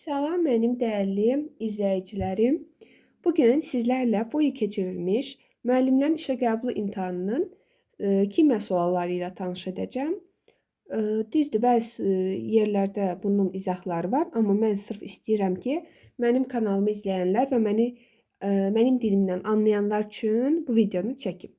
Salam mənim dəyərli izləyicilərim. Bu gün sizlərlə il keçirilmiş müəllimlərin işə qəbul imtahanının e, kimya sualları ilə tanış edəcəm. E, Düzdür, bəzi e, yerlərdə bunun izahları var, amma mən sırf istəyirəm ki, mənim kanalımı izləyənlər və məni e, mənim dilimdən anlayanlar üçün bu videonu çəkim.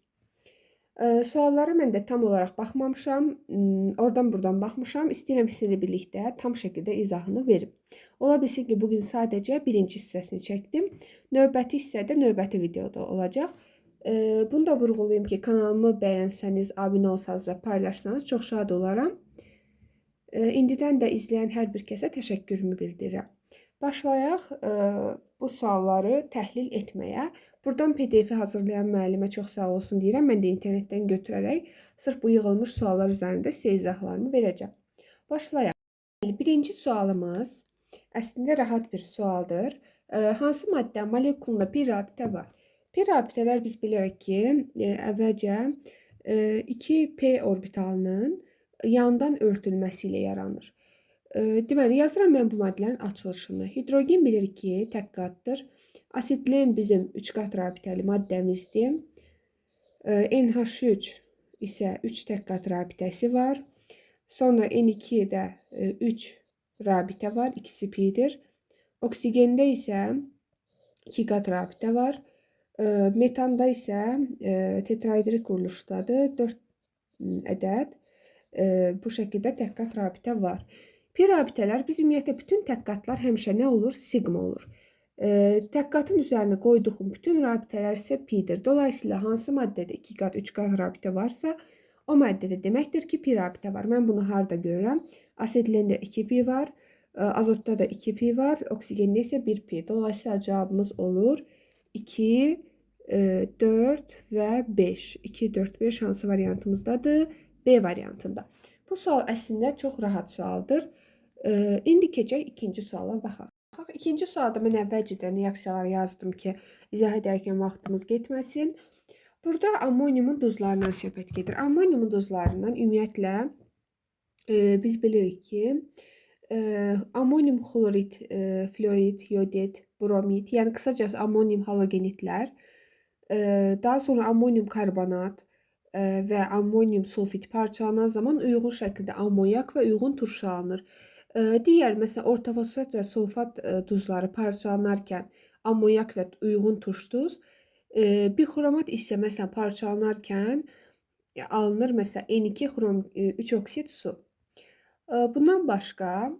Eee, suallara mən də tam olaraq baxmamışam. Imm, oradan buradan baxmışam. İstəyirəm sizinlə birlikdə tam şəkildə izahını verim. Ola bilsin ki, bu gün sadəcə birinci hissəsini çəkdim. Növbəti hissədə növbəti videoda olacaq. Eee, bunu da vurğulayım ki, kanalımı bəyənsəniz, abunə olsanız və paylaşsanız çox şad olaram. Eee, indidən də izləyən hər bir kəsə təşəkkürümü bildirirəm. Başlayaq eee, bu sualları təhlil etməyə. Buradan PDF-i hazırlayan müəllimə çox sağ olsun deyirəm. Mən də internetdən götürərək sırf bu yığılmış suallar üzərində sizə izahlarımı verəcəm. Başlayaq. Birinci sualımız əslində rahat bir sualdır. Eee, Hansı maddə molekulunda bir rabitə var? Bir rabitələr biz bilirik ki, eee, əvvəlcə eee, 2p orbitalının yandan örtülməsi ilə yaranır. Eee, Deməli, yazıram mən bu maddələrin açılışını. Hidrogen bilirik ki, tək qatdır. Asetlen bizim 3 qat rabitəli maddəmizdir. Eee, NH3 isə 3 tək qat rabitəsi var. Sonra N2-də 3 rabitə var, ikisi pi-dir. Oksigende isə 2 qat rabitə var. Metanda isə eee, tetraedrik quruluşdadır. 4 ədəd bu şəkildə tək qat rabitə var. Pi rabitələr biz ümumiyyətlə bütün tək qatlar həmişə nə olur? Sigma olur. Eee, Tək qatın üzərinə bütün rabitələr isə pi-dir. Dolayısıyla hansı maddədə 2 qat, 3 qat rabitə varsa, o maddədə deməkdir ki, pi rabitə var. Mən bunu harda görürəm? Asetlendə 2 pi var, eee, azotda da 2 pi var, oksigende isə 1 pi. Dolayısıyla cavabımız olur 2, eee, 4 və 5. 2, 4, 5 hansı variantımızdadır? B variantında. Bu sual əslində çox rahat sualdır. İndi keçək ikinci suala baxaq. Baxaq, ikinci sualda mən əvvəlcədən reaksiyalar yazdım ki, izah edərkən vaxtımız getməsin. Burada ammoniumun duzlarından söhbət gedir. Ammoniumun duzlarından ümumiyyətlə eee, biz bilirik ki, eee, ammonium xlorid, eee, florid, yodid, bromid, yəni qısacası ammonium halogenitlər, eee, daha sonra ammonium karbonat eee, və ammonium sulfit parçalanan zaman uyğun şəkildə amonyak və uyğun turşu alınır. Digər məsələn orta fosfat və sulfat duzları parçalanarkən amonyak və uyğun turş duz, eee, bixromat isə məsələn parçalanarkən alınır məsələn N2 xrom eee, 3 oksid su. Bundan başqa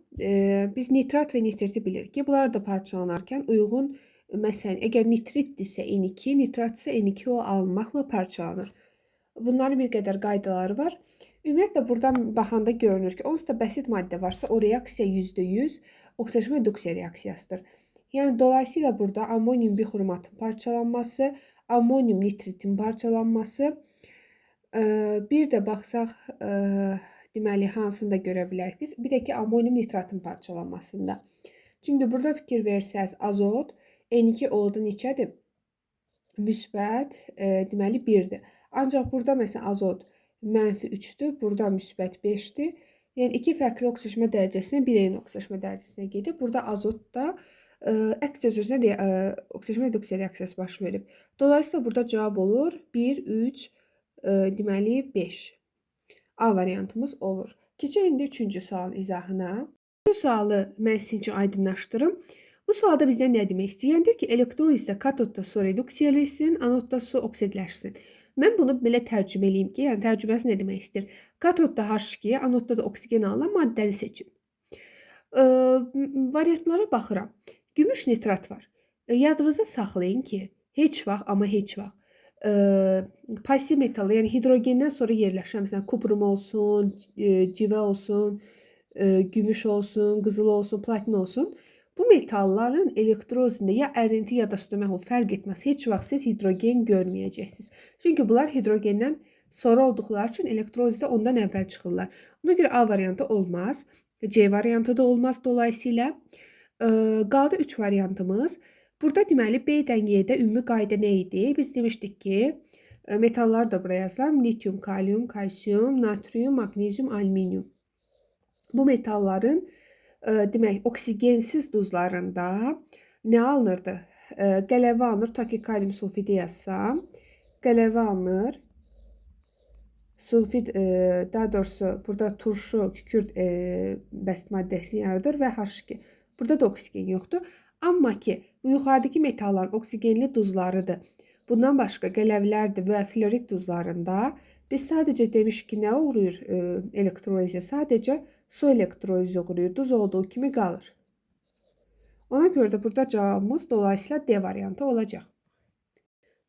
biz nitrat və nitriti bilirik ki, bunlar da parçalanarkən uyğun məsələn əgər nitritdirsə N2, nitrat isə N2O alınmaqla parçalanır. Bunların bir qədər qaydaları var. Ümumiyyətlə buradan baxanda görünür ki, onsuz da bəsit maddə varsa o reaksiya %100 oksidaşma induksiya reaksiyasıdır. Yəni dolayısıyla burada ammonium bixromatın parçalanması, ammonium nitritin parçalanması, eee, bir də baxsaq, eee, deməli hansını da görə bilərik biz? Bir də ki ammonium nitratın parçalanmasında. Çünki burada fikir versəz azot N2O-da neçədir? Müsbət, eee, deməli 1-dir. Ancaq burada məsələn azot -3-dür, burada müsbət 5-dir. Yəni iki fərqli oksidaşma dərəcəsinə bir eyni oksidaşma dərəcəsinə gedib. Burada azotda eee, əks özünə rea eee, oksidaşma reduksiya reaksiyası baş verib. Dolayısıyla burada cavab olur 1, 3, eee, deməli 5. A variantımız olur. Keçək indi üçüncü sualın izahına. Bu sualı mən sizin üçün aydınlaşdırım. Bu sualda bizdən nə demək istəyəndir ki, elektrolizdə katodda su reduksiya eləsin, anodda su oksidləşsin. Mən bunu belə tərcümə eləyim ki, yəni tərcüməsi nə demək istəyir? Katodda H2, anodda da oksigen alınan maddəni seçin. Eee, variantlara baxıram. Gümüş nitrat var. E, Yadınızda saxlayın ki, heç vaxt, amma heç vaxt eee, pasiv metalı, yəni hidrogendən sonra yerləşən, məsələn, kuprum olsun, eee, civə olsun, eee, gümüş olsun, qızıl olsun, platin olsun, bu metalların elektrozində ya ərinti ya da stömək fərq etməz. Heç vaxt siz hidrogen görməyəcəksiniz. Çünki bunlar hidrogendən sonra olduqları üçün elektrozdə ondan əvvəl çıxırlar. Ona görə A variantı olmaz. C variantı da olmaz dolayısıyla. Eee, Qaldı 3 variantımız. Burada deməli B-dən Y-də ümumi qayda nə idi? Biz demişdik ki, eee, metalları da buraya yazıram. Lityum, kalium, kalsium, natrium, maqnezium, alüminium. Bu metalların e, demək oksigensiz duzlarında nə alınırdı? Qələvə alınır, ta ki kalium sulfidi yazsam. Qələvə alınır. Sulfid, daha doğrusu burada turşu, kükürt bəsit maddəsini yaradır və H2. Burada da oksigen yoxdur. Amma ki, bu yuxarıdakı metalların oksigenli duzlarıdır. Bundan başqa qələvlərdir və florid duzlarında biz sadəcə demişik ki, nə uğrayır elektrolizə? Sadəcə su elektrolizə uğrayır. Duz olduğu kimi qalır. Ona görə də burada cavabımız dolayısıyla D variantı olacaq.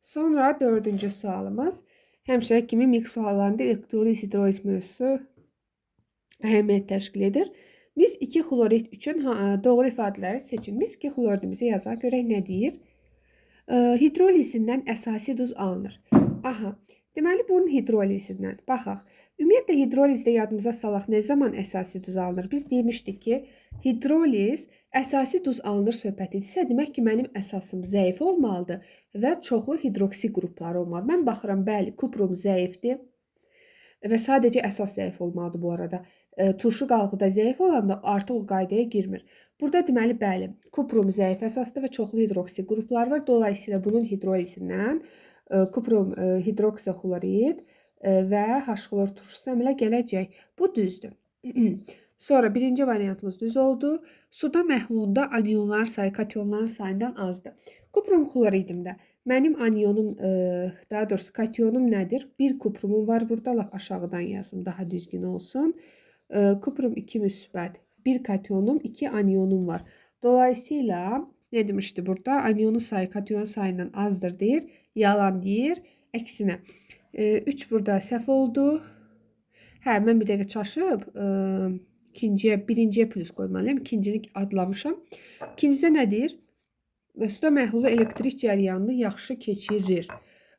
Sonra dördüncü sualımız. Həmişə kimi mix suallarında elektroliz hidroliz mövzusu əhəmiyyət təşkil edir. Biz 2 xlorid üçün ha- doğru ifadələri seçilmiş 2 xloridimizi yazaq. Görək nə deyir? E, hidrolizindən əsasi duz alınır. Aha. Deməli bunun hidrolizindən baxaq. Ümumiyyətlə hidrolizdə yadımıza salaq nə zaman əsasi duz alınır? Biz demişdik ki, hidroliz əsasi duz alınır söhbətidirsə, demək ki, mənim əsasım zəif olmalıdır və çoxlu hidroksi qrupları olmalı. Mən baxıram, bəli, kuprum zəifdir və sadəcə əsas zəif olmalıdır bu arada. E, turşu qalğıda zəif olanda artıq o qaydaya girmir. Burada deməli bəli, kuprum zəif əsasdır və çoxlu hidroksi qrupları var. Dolayısıyla bunun hidrolizindən e, kuprum e, hidroksixlorid və H-xlor turşusu əmələ gələcək. Bu düzdür. Sonra birinci variantımız düz oldu. Suda məhlulda anionlar sayı kationların sayından azdır. Kuprum xloridimdə mənim anionum, e, daha doğrusu kationum nədir? Bir kuprumum var burada, lap aşağıdan yazım daha düzgün olsun. E, kuprum 2 müsbət, bir kationum, 2 anionum var. Dolayısıyla ne demişti burada? Aniyonun sayı kation sayından azdır deyir. Yalan deyir. Əksinə. 3 burada səhv oldu. Hə, mən bir dəqiqə çaşıb, e, ikinciyə, birinciyə plus qoymalıyam. İkincini adlamışam. İkincisi nə deyir? Suda məhlulu elektrik cəryanını yaxşı keçirir.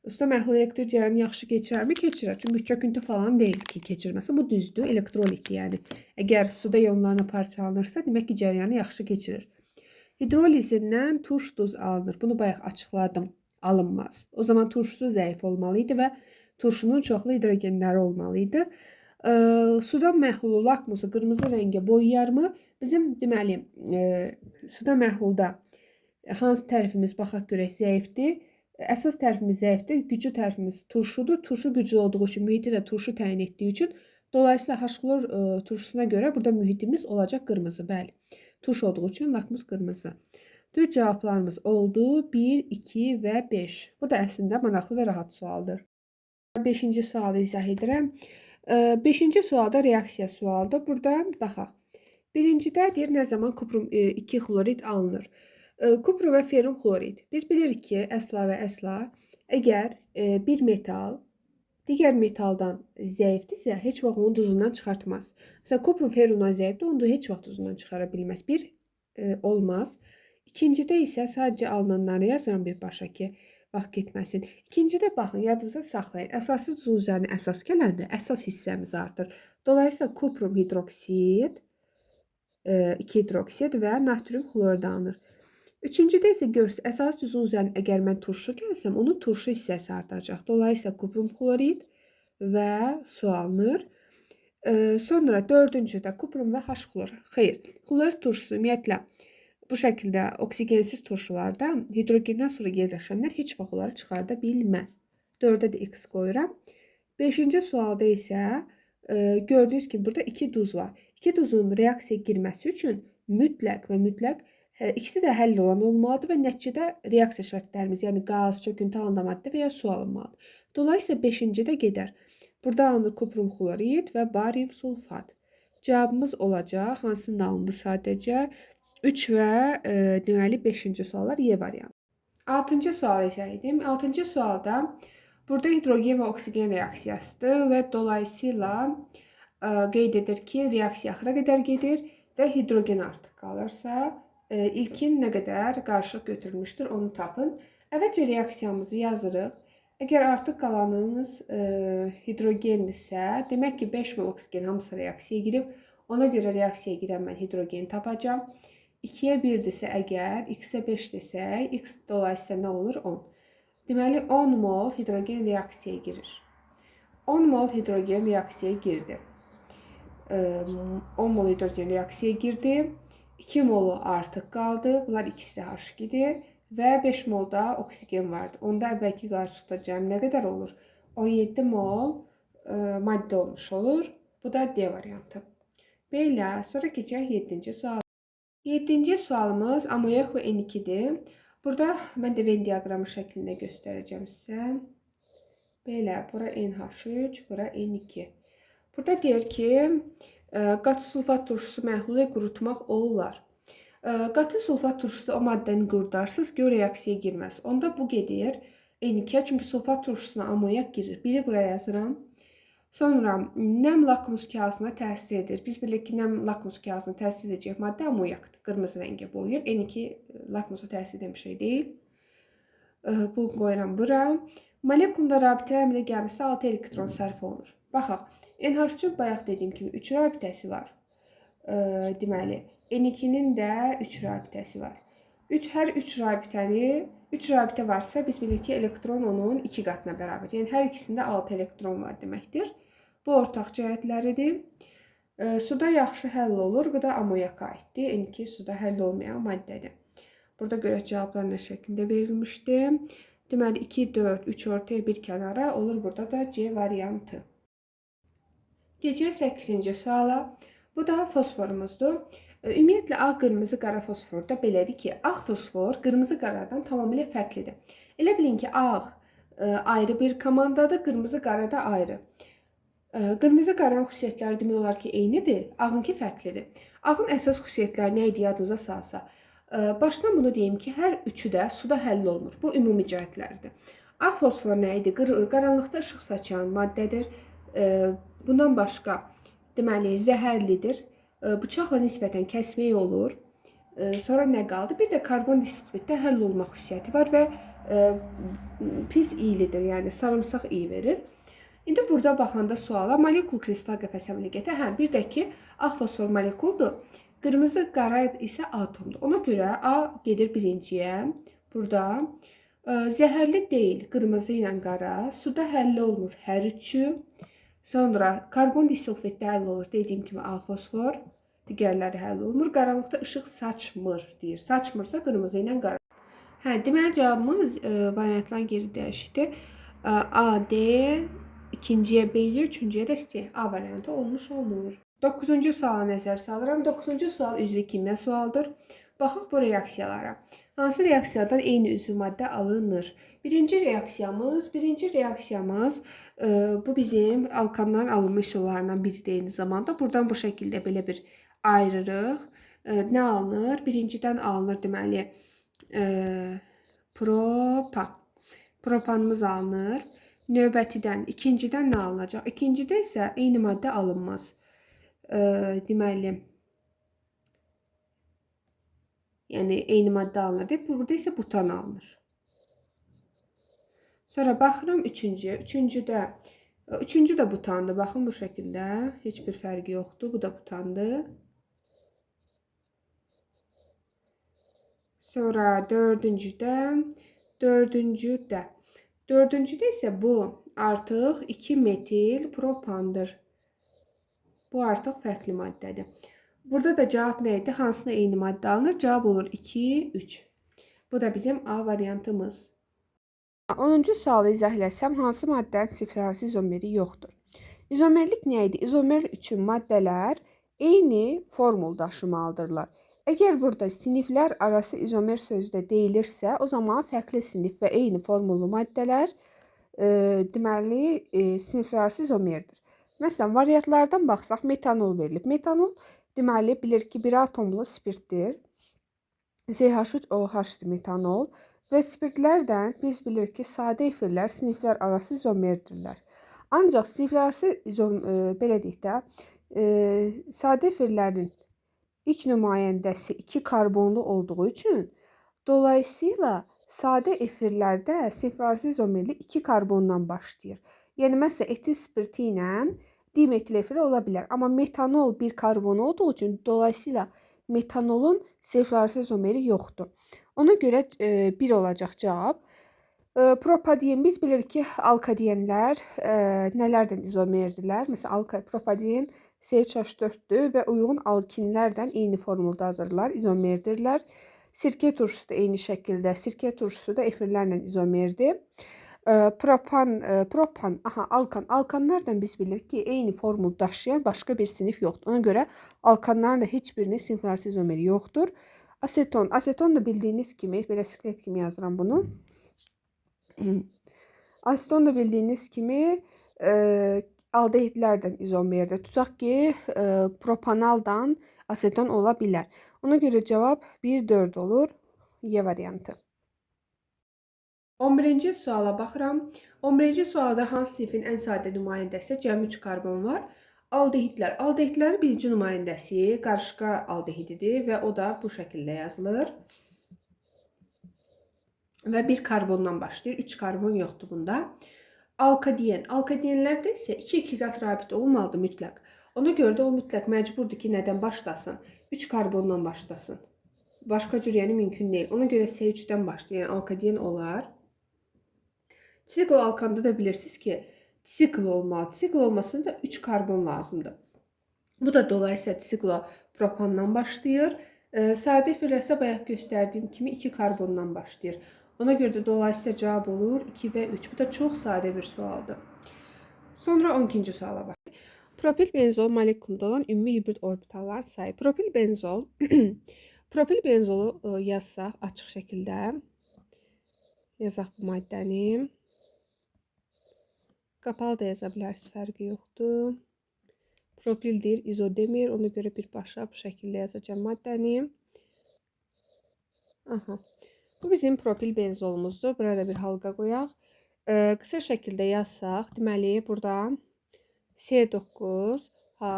Suda məhlul elektrik cəryanını yaxşı keçirərmi? Keçirər. Çünki çöküntü falan deyil ki, keçirməsi. Bu düzdür, elektrolitdir yəni. Əgər suda ionlarla parçalanırsa, demək ki, cəryanı yaxşı keçirir. Hidrolizindən turş duz alınır. Bunu bayaq açıqladım. Alınmaz. O zaman turşusu zəif olmalıydı və turşunun çoxlu hidrogenləri olmalıydı. E, suda məhlulu lakmusu qırmızı rəngə boyayarmı? Bizim deməli, e, suda məhlulda hansı tərifimiz baxaq görək zəifdir. Əsas tərifimiz zəifdir, güclü tərifimiz turşudur. Turşu güclü olduğu üçün mühiti də turşu təyin etdiyi üçün dolayısıyla H-xlor e, turşusuna görə burada mühitimiz olacaq qırmızı, bəli. Turş olduğu üçün lakmus qırmızı. Düz cavablarımız oldu 1, 2 və 5. Bu da əslində maraqlı və rahat sualdır. 5-ci sualı izah edirəm. 5-ci sualda reaksiya sualıdır. Burada baxaq. Birincidə deyir nə zaman kuprum 2 xlorid alınır. Kuprum və ferrum xlorid. Biz bilirik ki, əsla və əsla əgər bir metal digər metaldan zəifdirsə, heç vaxt onu duzundan çıxartmaz. Məsələn, kuprum ferrumdan zəifdir, onu heç vaxt duzundan çıxara bilməz. Bir olmaz. İkincidə isə sadəcə alınanları yazıram birbaşa ki, vaxt getməsin. İkincidə baxın, yadınızda saxlayın. Əsası duzun üzərinə əsas gələndə əsas hissəmiz artır. Dolayısıyla kuprum hidroksid, 2 hidroksid və natrium xlorid alınır. Üçüncüdə isə görs əsas duzun üzərinə əgər mən turşu gəlsəm, onun turşu hissəsi artacaq. Dolayısıyla kuprum xlorid və su alınır. Ee, sonra dördüncüdə kuprum və H xlor. Xeyr, xlorid turşusu ümumiyyətlə bu şəkildə oksigensiz turşularda hidrogendən sonra yerləşənlər heç vaxt onları çıxarda bilməz. 4-də də x qoyuram. 5-ci sualda isə e, gördüyünüz kimi burada 2 duz var. 2 duzun reaksiyaya girməsi üçün mütləq və mütləq Hə, ikisi də həll olan olmalıdır və nəticədə reaksiya şərtlərimiz, yəni qaz, çöküntü halında maddə və ya su alınmalıdır. Dolayısıyla 5-ci də gedər. Burada alınır kuprum xlorid və barium sulfat. Cavabımız olacaq, hansının alındı sadəcə 3 və e, deməli 5-ci suallar Y variantı. 6-cı sual izah edim. 6-cı sualda burada hidrogen və oksigen reaksiyasıdır və dolayısıyla e, qeyd edir ki, reaksiya axıra qədər gedir və hidrogen artıq qalırsa e, ilkin nə qədər qarışıq götürülmüşdür onu tapın. Əvvəlcə reaksiyamızı yazırıq. Əgər artıq qalanımız e, hidrogendirsə, demək ki 5 mol oksigen hamısı reaksiyaya girib. Ona görə reaksiyaya girən mən hidrogen tapacağam. 2-yə 1-dirsə əgər, x-ə 5 desək, x dolayısıyla nə olur? 10. Deməli 10 mol hidrogen reaksiyaya girir. 10 mol hidrogen reaksiyaya girdi. e, 10 mol hidrogen reaksiyaya girdi. 2 molu artıq qaldı. Bunlar ikisi də H2-dir və 5 mol da oksigen vardı. Onda əvvəlki qarışıqda cəmi nə qədər olur? 17 mol maddə olmuş olur. Bu da D variantı. Belə, sonra keçək 7-ci sual. 7-ci sualımız amonyak və N2-dir. Burada mən də Venn diaqramı şəklində göstərəcəm sizə. Belə, bura NH3, bura N2. Burada deyir ki, e, qatı sulfat turşusu məhlulu qurutmaq olar. E, Qatı sulfat turşusu o maddəni qurudarsız ki, o reaksiyaya girməz. Onda bu gedir N2-yə, çünki sulfat turşusuna amonyak girir. Biri buraya yazıram. Sonra nəm lakmus kağızına təsir edir. Biz bilirik ki, nəm lakmus kağızına təsir edəcək maddə amonyakdır. Qırmızı rəngə boyayır. N2 lakmusa təsir edən bir şey deyil. Bu qoyuram bura. Molekulda rabitə əmələ gəlməsi 6 elektron sərf olunur. Baxaq. NH3 bayaq dediyim kimi 3 rabitəsi var. Deməli, N2-nin də 3 rabitəsi var. 3 hər 3 rabitəni 3 rabitə varsa biz bilirik ki, elektron onun 2 qatına bərabər. Yəni hər ikisində 6 elektron var deməkdir. Bu ortaq cəhətləridir. E, suda yaxşı həll olur. Bu da amonyaka aiddir. N2 suda həll olmayan maddədir. Burada görə cavablar nə şəklində verilmişdi? Deməli 2, 4, 3 ortaya bir kənara olur. Burada da C variantı. Gecə 8-ci suala. Bu da fosforumuzdur. E, Ümumiyyətlə ağ, qırmızı, qara fosforda belədir ki, ağ fosfor qırmızı qaradan tamamilə fərqlidir. Elə bilin ki, ağ e, ayrı bir komandadır, qırmızı qara da ayrı. E, Qırmızı qaranın xüsusiyyətləri demək olar ki, eynidir, ağınki fərqlidir. Ağın əsas xüsusiyyətləri nə idi yadınıza salsa, e, başdan bunu deyim ki, hər üçü də suda həll olunur. Bu ümumi cəhətlərdir. Ağ fosfor nə idi? Qaranlıqda işıq saçan maddədir. E, Bundan başqa deməli zəhərlidir. E, Bıçaqla nisbətən kəsmək olur. Sonra nə qaldı? Bir də karbon disulfitdə həll olma xüsusiyyəti var və pis iyilidir. Yəni sarımsaq iyi verir. İndi burada baxanda suala molekul kristal qəfəs əməliyyatı. Hə, bir də ki, ağ fosfor molekuldur. Qırmızı qara isə atomdur. Ona görə A gedir birinciyə. Burada e, zəhərli deyil. Qırmızı ilə qara suda həll olunur hər üçü. Sonra karbon disulfitdə həll olur. Dediyim kimi ağ fosfor, digərləri həll olunur. Qaranlıqda işıq saçmır deyir. Saçmırsa qırmızı ilə qara. Hə, deməli cavabımız e, variantların geri dəyişikdir. E, A, D, ikinciyə B, üçüncüyə də C. A variantı olmuş olur. 9-cu suala nəzər salıram. 9-cu sual üzvü kimya sualdır. Baxaq bu reaksiyalara. Hansı reaksiyadan eyni üzvü maddə alınır? Birinci reaksiyamız, birinci reaksiyamız e, bu bizim alkanların alınma üsullarından biridir eyni zamanda. Buradan bu şəkildə belə bir ayırırıq. E, nə alınır? Birincidən alınır deməli e, propan. Propanımız alınır. Növbətidən, ikincidən nə alınacaq? İkincidə isə eyni maddə alınmaz. E, deməli Yəni eyni maddə alınır deyib, burada isə butan alınır. Sonra baxıram üçüncüyə. Üçüncüdə üçüncü də butandır. Baxın bu şəkildə. Heç bir fərqi yoxdur. Bu da butandır. Sonra dördüncüdə, dördüncüdə. Dördüncüdə isə bu artıq 2 metil propandır. Bu artıq fərqli maddədir. Burada da cavab nə idi? Hansına eyni maddə alınır? Cavab olur 2, 3. Bu da bizim A variantımız. 10-cu sualı izahləsəm, hansı maddənin sifrarsı izomeri yoxdur? İzomerlik nə idi? İzomer üçün maddələr eyni formul daşımalıdırlar. Əgər burada siniflər arası izomer sözü də deyilirsə, o zaman fərqli sinif və eyni formullu maddələr e, deməli e, siniflər arası izomerdir. Məsələn, variantlardan baxsaq, metanol verilib. Metanol deməli bilir ki, bir atomlu spirtdir. CH3OH metanol və spirtlərdən biz bilirik ki, sadə efirlər siniflər arası izomerdirlər. Ancaq siniflər arası izom e, belə deyək də, e, sadə efirlərin ilk nümayəndəsi 2 karbonlu olduğu üçün dolayısıyla sadə efirlərdə arası izomerli 2 karbondan başlayır. Yəni məsələn etil spirti ilə dimetil efiri ola bilər. Amma metanol bir karbon olduğu üçün dolayısıyla metanolon siniflər arası izomeri yoxdur. Ona görə e, 1 olacaq cavab. E, propadiyen biz bilirik ki, alkadiyenlər e, nələrdən izomerdirlər? Məsələn, alka, propadiyen CH4'dür və uyğun alkinlərdən eyni formuldadırlar, izomerdirlər. Sirke turşusu da eyni şəkildə, sirke turşusu da efirlərlə izomerdir. E, Propan, e, propan, aha alkan. Alkanlardan biz bilirik ki, eyni formul daşıyan başqa bir sinif yoxdur. Ona görə alkanların da heç birinin sinflarası izomeri yoxdur. Aseton, aseton da bildiyiniz kimi, belə sklet kimi yazıram bunu. Aseton da bildiyiniz kimi e, aldehidlərdən izomerdir. Tutaq ki, e, propanaldan aseton ola bilər. Ona görə cavab 1-4 olur. Y variantı. 11-ci suala baxıram. 11-ci sualda hansı sinfin ən sadə nümayəndəsi cəmi 3 karbon var? Aldehidlər. Aldehidlərin birinci nümayəndəsi qarışqa aldehididir və o da bu şəkildə yazılır. Və bir karbondan başlayır. 3 karbon yoxdur bunda. Alkadiyen. Alkadiyenlərdə isə 2-2 qat rabit olmalıdır mütləq. Ona görə də o mütləq məcburdur ki, nədən başlasın? 3 karbondan başlasın. Başqa cür yəni mümkün deyil. Ona görə C3-dən başlayır. Yəni alkadiyen olar. Sikl alkanda da bilirsiniz ki, sikl olmalı. Sikl olmasında da 3 karbon lazımdır. Bu da dolayısıyla siklo propandan başlayır. E, sadə efirlərsə bayaq göstərdiyim kimi 2 karbondan başlayır. Ona görə də dolayısıyla cavab olur 2 və 3. Bu da çox sadə bir sualdır. Sonra 12-ci suala bax. Propil benzol molekulunda olan ümumi hibrid orbitallar sayı. Propil benzol propil benzolu e, yazsaq açıq şəkildə yazaq bu maddəni. Qapalı da yaza bilərsiniz, fərqi yoxdur. Propildir, izodemir. Ona görə birbaşa bu şəkildə yazacağım maddəni. Aha. Bu bizim propil benzolumuzdur. Burada bir halqa qoyaq. Ee, qısa şəkildə yazsaq, deməli burada C9 H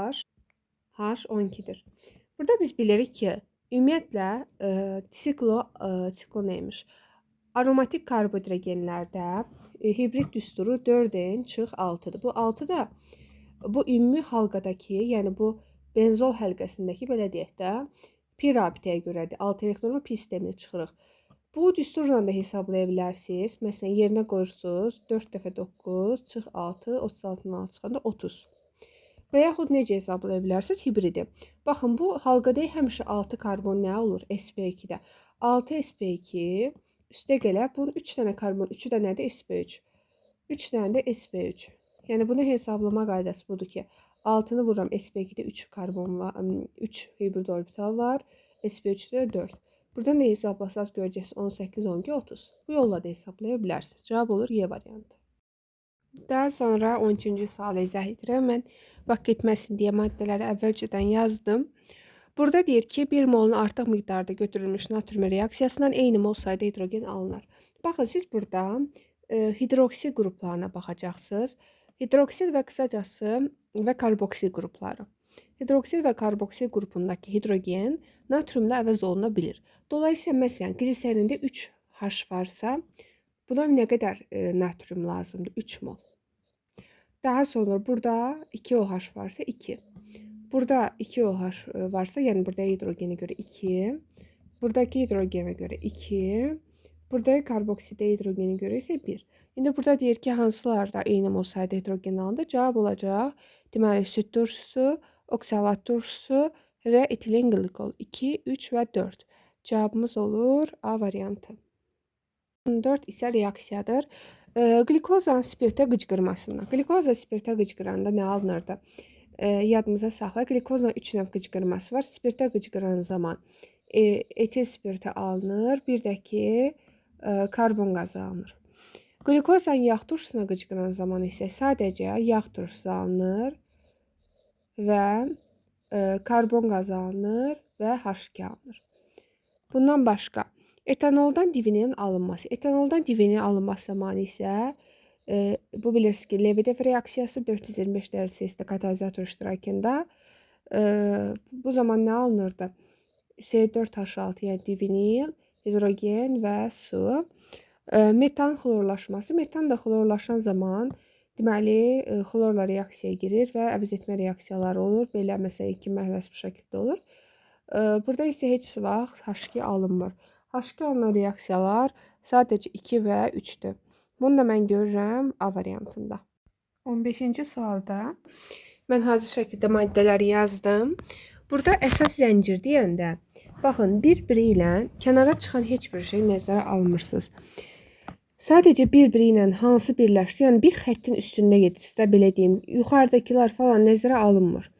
H12-dir. Burada biz bilirik ki, ümumiyyətlə e, siklo e, siklo neymiş? Aromatik karbohidrogenlərdə e, hibrid düsturu 4N çıx 6-dır. Bu 6 da bu ümumi halqadakı, yəni bu benzol həlqəsindəki belə deyək də, pi rabitəyə görədir. 6 elektronlu pi sisteminə çıxırıq. Bu düsturla da hesablaya bilərsiniz. Məsələn, yerinə qoyursunuz 4 dəfə 9 çıx 6, 36-dan 6 çıxanda 30. Və yaxud necə hesablaya bilərsiniz? Hibridi. Baxın, bu halqada həmişə 6 karbon nə olur? sp2-də. 6 sp2 üstə gələ bunun 3 dənə karbon, 3-ü də nədir? sp3. 3 dənə də sp3. Yəni bunu hesablama qaydası budur ki, 6-nı vururam sp2-də 3 karbon var, 3 hibrid orbital var, sp3-də 4. Buradan da hesablasanız görəcəksiniz 18, 12, 30. Bu yolla da hesablaya bilərsiniz. Cavab olur Y variantı. Daha sonra 13-cü sualı izah edirəm. Mən vaxt getməsin deyə maddələri əvvəlcədən yazdım. Burada deyir ki, 1 molun artıq miqdarda götürülmüş natrium reaksiyasından eyni mol sayda hidrogen alınır. Baxın, siz burada e, hidroksid qruplarına baxacaqsınız. Hidroksid və qısacası və karboksid qrupları. Hidroksid və karboksid qrupundakı hidrogen natriumla əvəz oluna bilir. Dolayısıyla məsələn gliserində 3 H varsa, buna nə qədər e, natrium lazımdır? 3 mol. Daha sonra burada 2 OH varsa 2. Burada 2 OH e, varsa, yəni burada hidrogenə görə 2. Buradakı hidrogenə görə 2. Burada karboksidə hidrogenə görə isə 1. İndi burada deyir ki, hansılarda eyni mol sayda hidrogen alındı? Cavab olacaq. Deməli, süd turşusu, oksalat turşusu və etilen glikol 2, 3 və 4. Cavabımız olur A variantı. 4 isə reaksiyadır. E, glikozanın spirtə qıcqırmasından. Glikoza spirtə qıcqıranda nə alınırdı? E, yadınıza saxla. Glikozanın 3 növ qıcqırması var. Spirtə qıcqıran zaman e, etil spirti alınır. Bir də ki, e, karbon qazı alınır. Glikozanın yağ turşusuna qıcqıran zaman isə sadəcə yağ turşusu alınır və e, karbon qazı alınır və H2 alınır. Bundan başqa etanoldan divinin alınması. Etanoldan divinin alınması zamanı isə e, bu bilirsiniz ki, Lebedev reaksiyası 425 dərəcə Celsiusda katalizator iştirakında e, bu zaman nə alınırdı? C4H6 yəni divinil, hidrogen və su. E, metan xlorlaşması. Metan da xlorlaşan zaman Deməli, e, xlorla reaksiyaya girir və əvəz etmə reaksiyaları olur. Belə məsələn 2 mərhələsi bu şəkildə olur. E, burada isə heç vaxt H2 alınmır. H2 alınan reaksiyalar sadəcə 2 və 3-dür. Bunu da mən görürəm A variantında. 15-ci sualda Mən hazır şəkildə maddələri yazdım. Burada əsas zəncir deyəndə, baxın, bir-biri ilə kənara çıxan heç bir şey nəzərə almırsınız. Sadəcə bir-biri hansı birləşsə, yəni bir xəttin üstündə gedirsə, belə deyim, yuxarıdakılar falan nəzərə alınmır.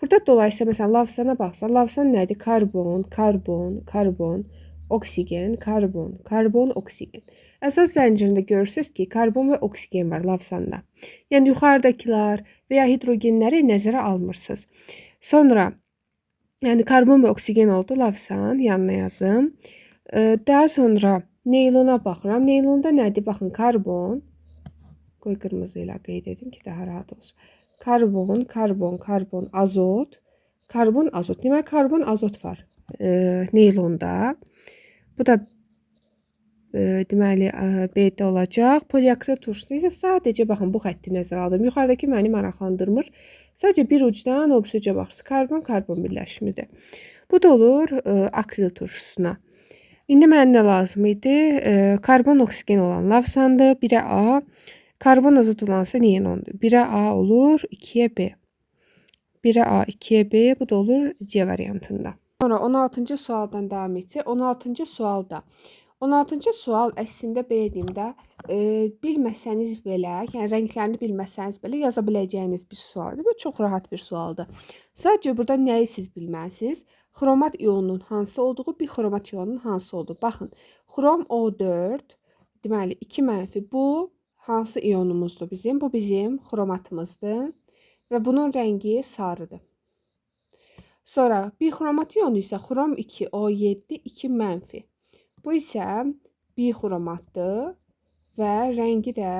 Burada dolayısıyla məsələn lavsana baxsa, lavsan nədir? Karbon, karbon, karbon, oksigen, karbon, karbon, oksigen. Əsas zəncirində görürsüz ki, karbon və oksigen var lavsanda. Yəni yuxarıdakılar və ya hidrogenləri nəzərə almırsınız. Sonra yəni karbon və oksigen oldu lavsan, yanına yazım. Daha sonra neylona baxıram. Neylonda nədir? Baxın, karbon. Qoy qırmızı ilə qeyd edim ki, daha rahat olsun. Karbon, karbon, karbon, azot. Karbon, azot. Demək, karbon, azot var e, neylonda. Bu da e, deməli e, B-də olacaq. Poliakrit turşusu isə sadəcə baxın bu xətti nəzərə aldım. Yuxarıdakı məni maraqlandırmır. Sadəcə bir ucdan o uca baxsın. Karbon karbon birləşimidir. Bu da olur e, akril turşusuna. İndi mənə nə lazım idi? E, karbon oksigen olan lavsandır. 1-ə A. Karbon azot olansa niyondur. 1-ə A olur, 2-yə B. 1'e A, 2'ye B. Bu da olur C variantında. Sonra 16-cı sualdan davam etsək. 16-cı sualda 16-cı sual əslində belə deyim də, e, bilməsəniz belə, yəni rənglərini bilməsəniz belə yaza biləcəyiniz bir sualdır. Bu çox rahat bir sualdır. Sadəcə burada nəyi siz bilməlisiniz? Xromat ionunun hansı olduğu, bir xromat ionunun hansı olduğu. Baxın, xrom O4, deməli 2 mənfi bu hansı ionumuzdur bizim? Bu bizim xromatımızdır və bunun rəngi sarıdır. Sonra bir xromat ionu isə xrom 2 O7 2 mənfi. Bu isə bixromatdır və rəngi də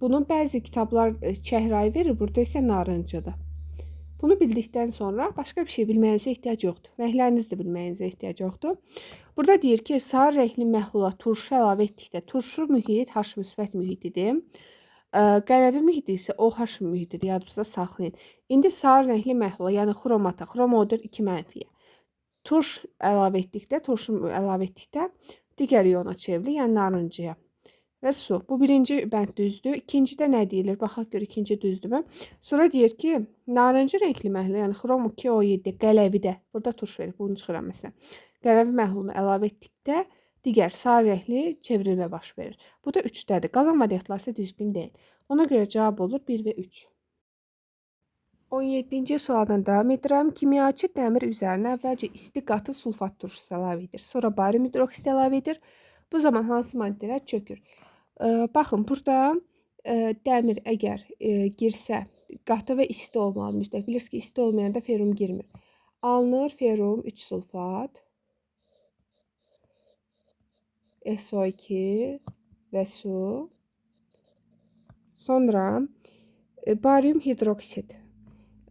bunun bəzi kitablar e, çəhrayı verir, burada isə narıncıdır. Bunu bildikdən sonra başqa bir şey bilməyinizə ehtiyac yoxdur. Rənglərinizi də bilməyinizə ehtiyac yoxdur. Burada deyir ki, sarı rəngli məhlula turşu əlavə etdikdə turşu mühit H müsbət mühitidir. E, qərəvi mühit isə OH mühitidir. Yadınızda saxlayın. İndi sarı rəngli məhlula, yəni xromata, xromodur 2 mənfiyə. Turş əlavə etdikdə, turşu əlavə etdikdə digər iona çevrilir, yəni narıncıya. Və su. Bu birinci bənd düzdür. İkincidə nə deyilir? Baxaq gör ikinci düzdürmü? Sonra deyir ki, narıncı rəngli məhlul, yəni xrom 2O7 qələvidə, burada turş verir, bunu çıxıram məsələn. Qələvi məhlulunu əlavə etdikdə digər sarı rəngli çevrilmə baş verir. Bu da 3-dədir. Qalan variantlar isə düzgün deyil. Ona görə cavab olur 1 və 3. 17-ci sualdan davam edirəm. Kimyaçı dəmir üzərinə əvvəlcə isti qatı sulfat turşusu əlavə edir. Sonra barium hidroksid əlavə edir. Bu zaman hansı maddələr çökür? Baxın, burada dəmir əgər girsə, qatı və isti olmalı mütləq. Bilirsiniz ki, isti olmayanda ferum girmir. Alınır ferum 3 sulfat, SO2 və su. Sonra barium hidroksid.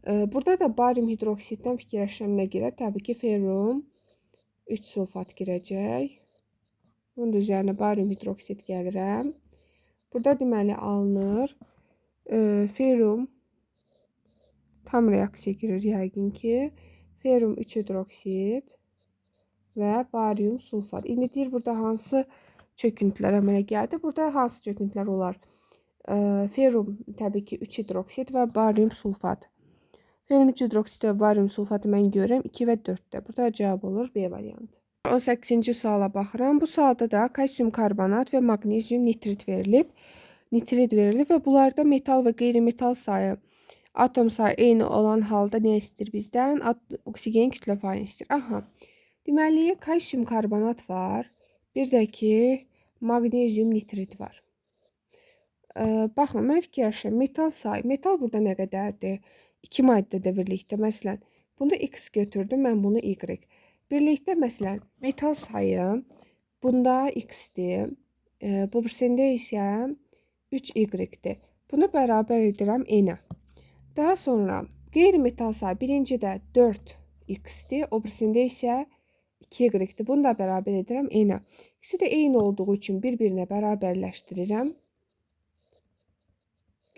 Burada da barium hidroksitdən fikirləşirəm nə girər? Təbii ki, ferrum 3 sulfat girəcək. Bunun da barium hidroksid gəlirəm. Burada deməli alınır. E, ferrum tam reaksiya girir yəqin ki. Ferrum 3 hidroksid və barium sulfat. İndi deyir burada hansı çöküntülər əmələ gəldi? Burada hansı çöküntülər olar? E, ferrum təbii ki 3 hidroksid və barium sulfat. Benim hidroksit və barium sulfatı mən görürəm 2 və 4-də. Burada cavab olur B variantı. 18-ci suala baxıram. Bu sualda da kalsium karbonat və magnezium nitrit verilib. Nitrit verilib və bunlarda metal və qeyri-metal sayı atom sayı eyni olan halda nə istəyir bizdən? Oksigen kütlə payını istəyir. Aha. Deməli, kalsium karbonat var. Bir də ki, magnezium nitrit var. Ee, baxın, mən fikirləşirəm, metal sayı. Metal burada nə qədərdir? iki maddədə birlikdə. Məsələn, bunda x götürdüm, mən bunu y. Birlikdə məsələn, metal sayı bunda x-dir. E, bu birisində isə 3y-dir. Bunu bərabər edirəm n-ə. Daha sonra qeyri-metal sayı birincidə 4x-dir, o birisində isə 2y-dir. Bunu da bərabər edirəm n-ə. İkisi də eyni olduğu üçün bir-birinə bərabərləşdirirəm.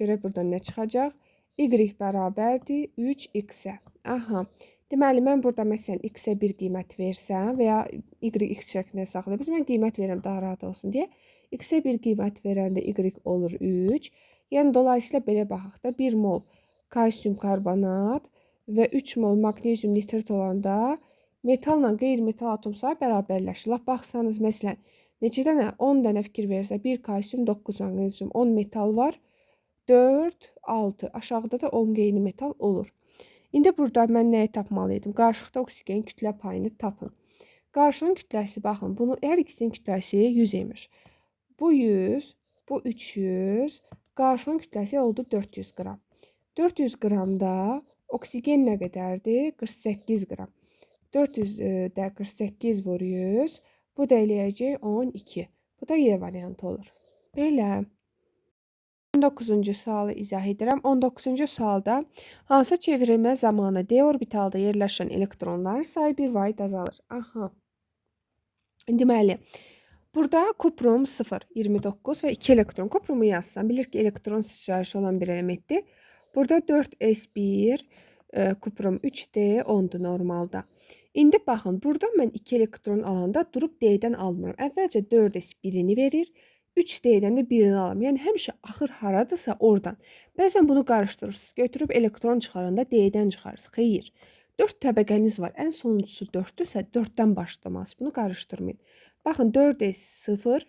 Görək buradan nə çıxacaq? y bərabərdir 3x-ə. Aha. Deməli, mən burada məsələn x-ə bir qiymət versəm və ya y x şəklində saxlayıb, mən qiymət verirəm daha rahat olsun deyə. X-ə bir qiymət verəndə y olur 3. Yəni dolayısıyla belə baxaq da 1 mol kalsium karbonat və 3 mol magnezium nitrit olanda metalla qeyri-metal atom sayı bərabərləşir. Lap baxsanız məsələn, neçə dənə 10 dənə fikir versə, 1 kalsium, 9 magnezium, 10 metal var. 4, 6. Aşağıda da 10 qeyri-metal olur. İndi burada mən nəyi tapmalıydım? Qarşılıqda oksigen kütlə payını tapın. Qarşının kütləsi baxın, bunu hər ikisinin kütləsi 100 imiş. Bu 100, bu 300, qarşının kütləsi oldu 400 qram. 400 qramda oksigen nə qədərdir? 48 qram. 400-də 48 vur 100. Bu da eləyəcək 12. Bu da Y variantı olur. Belə. 19-cu sualı izah edirəm. 19-cu sualda hansı çevrilmə zamanı D orbitalda yerləşən elektronların sayı bir vahid azalır? Aha. Deməli, burada kuprum 0, 29 və 2 elektron. Kuprumu yazsam, bilir ki, elektron sıçrayışı olan bir elementdir. Burada 4s1, e, kuprum 3d 10-dur normalda. İndi baxın, burada mən 2 elektron alanda durub D-dən almıram. Əvvəlcə 4s1-ini verir, 3 D'dən birini alıram. Yəni həmişə axır haradasa oradan. Bəzən bunu qarışdırırsınız. Götürüb elektron çıxaranda D-dən çıxarırsınız. Xeyr. 4 təbəqəniz var. Ən sonuncusu 4-dürsə 4-dən başlamalısınız. Bunu qarışdırmayın. Baxın 4D0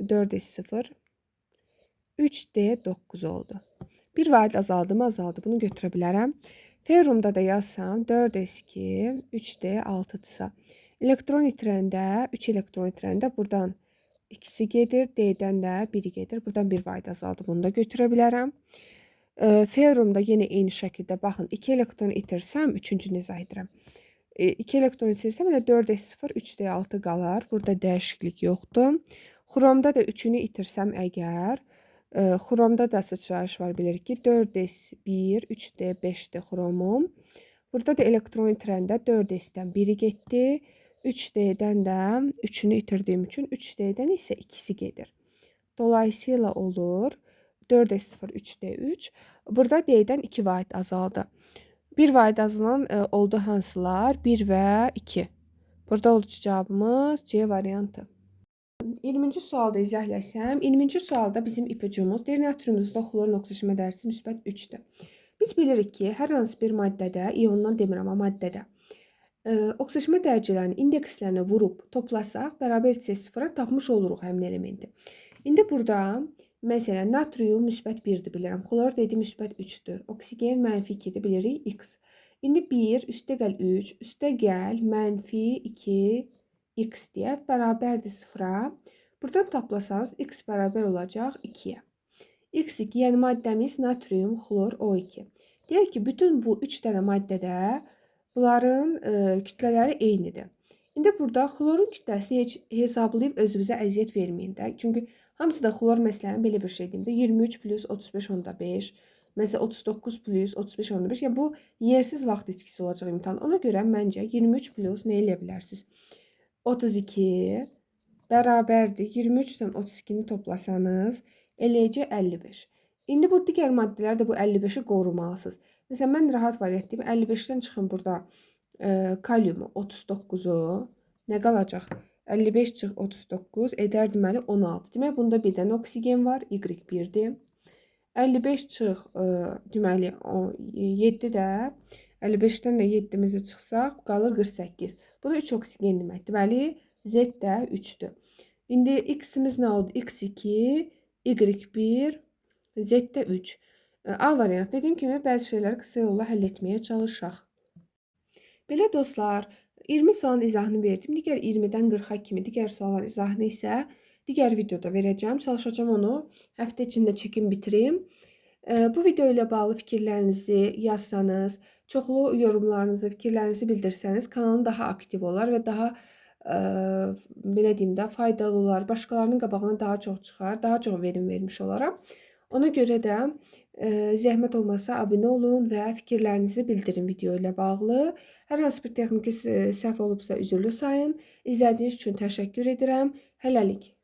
4D0 3D9 oldu. Bir vahid azaldı mı? Azaldı. Bunu götürə bilərəm. Ferrumda da yazsam 4S2 3D6-dırsa elektron itirəndə 3 elektron itirəndə buradan ikisi gedir. D-dən də biri gedir. Buradan bir vaid azaldı. Bunu da götürə bilərəm. E, ferrumda yenə eyni şəkildə baxın 2 elektron itirsəm 3-cünü izah edirəm. 2 elektron itirsəm elə 4s0 3d6 qalar. Burada dəyişiklik yoxdur. Xromda da 3-ünü itirsəm əgər e, xromda da sıçrayış var bilirik ki 4s1 3d5-dir xromum. Burada da elektron itirəndə 4s-dən biri getdi. 3D-dən də 3-ünü itirdiyim üçün 3D-dən isə ikisi gedir. Dolayısıyla olur 4D0 3D3. Burada D-dən 2 vaid azaldı. 1 vaid azalan e, oldu hansılar? 1 və 2. Burada olucu cavabımız C variantı. 20-ci sualda izah eləsəm, 20-ci sualda bizim ipucumuz deyir natriumuzda xlorun oksijen dərsi müsbət 3-dür. Biz bilirik ki, hər hansı bir maddədə, iondan demirəm, amma maddədə oksijenmə dərəcələrinin indekslərini vurub toplasaq, bərabər isə sıfıra tapmış oluruq həmin elementi. İndi burada məsələn natrium müsbət 1-dir bilirəm. Xlor dedi müsbət 3-dür. Oksigen mənfi 2-dir bilirik x. İndi 1 üstə gəl 3, üstə gəl mənfi 2 x deyə bərabərdir sıfıra. Buradan toplasanız x bərabər olacaq 2-yə. x2 yəni maddəmiz natrium, xlor, O2. Deyək ki, bütün bu 3 dənə maddədə Bunların e, kütlələri eynidir. İndi burada xlorun kütləsi heç hesablayıb özünüzə əziyyət verməyin də. Çünki hamısı da xlor məsələn belə bir şey deyim də 23 plus 35 onda 5. Məsələn 39 plus 35 onda 5. Yəni bu yersiz vaxt itkisi olacaq imtahan. Ona görə məncə 23 plus nə eləyə bilərsiniz? 32 bərabərdir. 23-dən 32-ni toplasanız eləyəcək 55. İndi bu digər maddələr də bu 55-i qorumalısınız. Məsələn, mən rahat variant deyim. 55-dən çıxın burada e, kaliumu 39-u nə qalacaq? 55 çıx 39 edər deməli 16. Demək bunda bir dənə oksigen var, Y1-dir. 55 çıx e, deməli 7 də 55-dən də 7-mizi çıxsaq qalır 48. Bu da 3 oksigen demək. Deməli Z də 3-dür. İndi x-imiz oldu? x2, y1, z də 3. A variant. Dediyim kimi bəzi şeyləri qısa yolla həll etməyə çalışaq. Belə dostlar, 20 sualın izahını verdim. Digər 20-dən 40-a kimi digər sualların izahını isə digər videoda verəcəm. Çalışacağam onu həftə içində çəkim bitirim. Bu video ilə bağlı fikirlərinizi yazsanız, çoxlu yorumlarınızı, fikirlərinizi bildirsəniz kanalım daha aktiv olar və daha ə, belə deyim də faydalı olar. Başqalarının qabağına daha çox çıxar, daha çox verim vermiş olaram. Ona görə də e, zəhmət olmasa abunə olun və fikirlərinizi bildirin video ilə bağlı. Hər hansı bir texniki səhv olubsa üzrlü sayın. İzlədiyiniz üçün təşəkkür edirəm. Hələlik.